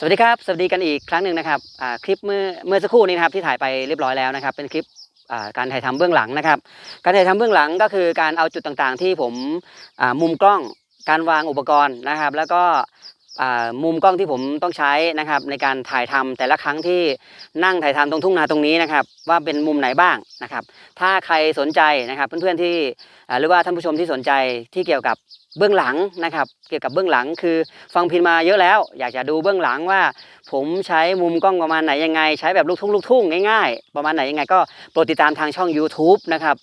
สวัสดีครับ สวัสดีกันอีกครั้งหนึ่งนะครับคลิปเมื่อเมื่อสักครู่นี้นะครับที่ถ่ายไปเรียบร้อยแล้วนะครับ เป็นคลิปการถ่ายทำเบื้องหลังนะครับ การถ่ายทำเบื้องหลังก็คือการเอาจุดต่างๆ ที่ผมมุมกล้องการวางอุปกรณ์นะครับ แล้วก็ มุมกล้องที่ผมต้องใช้นะครับ ในการถ่ายทำแต่ละครั้งที่นั่งถ่ายทำตรงทุ่งนาตรงนี้นะครับ ว่าเป็นมุมไหนบ้างนะครับ ถ้าใครสนใจนะครับเพื่อนๆที่หรือว่าท่านผู้ชมที่สนใจที่เกี่ยวกับเบื้องหลังนะครับ เกี่ยวกับเบื้องหลังคือฟังพินมาเยอะแล้ว อยากจะดูเบื้องหลังว่า ผมใช้มุมกล้องประมาณไหนยังไง ใช้แบบลูกทุ่งลูกทุ่งง่ายๆ ประมาณไหนยังไงก็โปรดติดตามทางช่อง YouTube นะครับ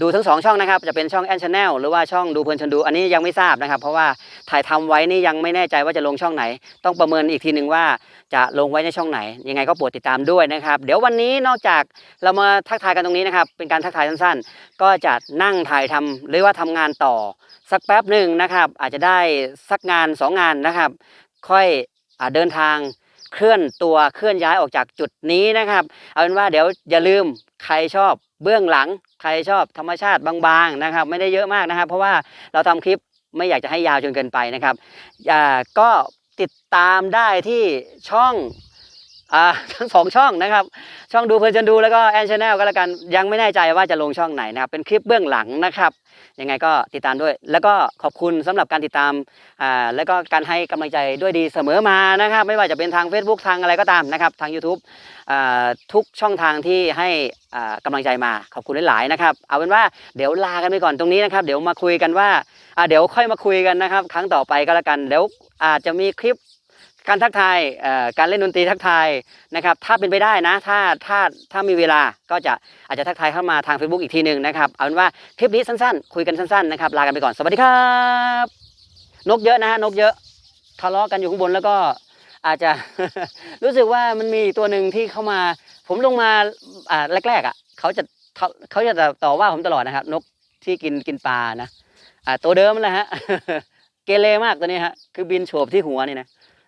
ดูทั้งสองช่องนะครับ จะเป็นช่องแอนช n แนลหรือว่าช่องดูเพลินชนดู อันนี้ยังไม่ทราบนะครับ เพราะว่าถ่ายทำไว้นี่ยังไม่แน่ใจว่าจะลงช่องไหน ต้องประเมินอีกทีหนึ่งว่าจะลงไว้ในช่องไหน ยังไงก็โปรดติดตามด้วยนะครับ เดี๋ยววันนี้นอกจากเรามาทักทายกันตรงนี้นะครับ เป็นการทักทายสั้นๆ ก็จะนั่งถ่ายทำหรือว่าทำงานต่อ สักแป๊บหนึ่งนะครับ อาจจะได้สักงานสองงานนะครับ ค่อย เดินทางเคลื่อนตัวเคลื่อนย้ายออกจากจุดนี้นะครับ เอาเป็นว่าเดี๋ยวอย่าลืมใครชอบเบื้องหลัง ใครชอบธรรมชาติบางๆนะครับ ไม่ได้เยอะมากนะครับ เพราะว่าเราทำคลิปไม่อยากจะให้ยาวจนเกินไปนะครับก็ติดตามได้ที่ช่อง ทั้งสองช่องนะครับ ช่องดูเพลินจนดูแล้วก็แอนชาแนลก็แล้วกันยังไม่แน่ใจว่าจะลงช่องไหนนะครับ เป็นคลิปเบื้องหลังนะครับ ยังไงก็ติดตามด้วย แล้วก็ขอบคุณสำหรับการติดตามอ่าแล้วก็การให้กำลังใจด้วยดีเสมอมานะครับ ไม่ว่าจะเป็นทาง Facebook ทางอะไรก็ตามนะครับ ทาง YouTube อ่าทุกช่องทางที่ให้อ่ากำลังใจมาขอบคุณหลายๆนะครับ เอาเป็นว่าเดี๋ยวลากันไปก่อนตรงนี้นะครับ เดี๋ยวมาคุยกันว่าอ่าเดี๋ยวค่อยมาคุยกันนะครับ ครั้งต่อไปก็แล้วกันเดี๋ยวอาจจะมีคลิป การทักทายการเล่นดนตรีทักทายนะครับถ้าเป็นไปได้นะ ถ้าถ้าถ้ามีเวลาก็จะอาจจะทักทายเข้ามาทาง Facebook อีกทีหนึ่งนะครับเอาเป็นว่าคลิปนี้สั้นๆ คุยกันสั้นๆนะครับลากันไปก่อนสวัสดีครับ นกเยอะนะฮะนกเยอะทะเลาะกันอยู่ข้างบนแล้วก็อาจจะรู้สึกว่ามันมีตัวหนึ่งที่เข้ามา ผมลงมาอ่าแรกๆอะเขาจะเขาจะต่อว่าผมตลอดนะครับ นกที่กินกินปลานะอ่าตัวเดิมแหละฮะเกเรมากตัวนี้ฮะคือบินโฉบที่หัวนี่นะ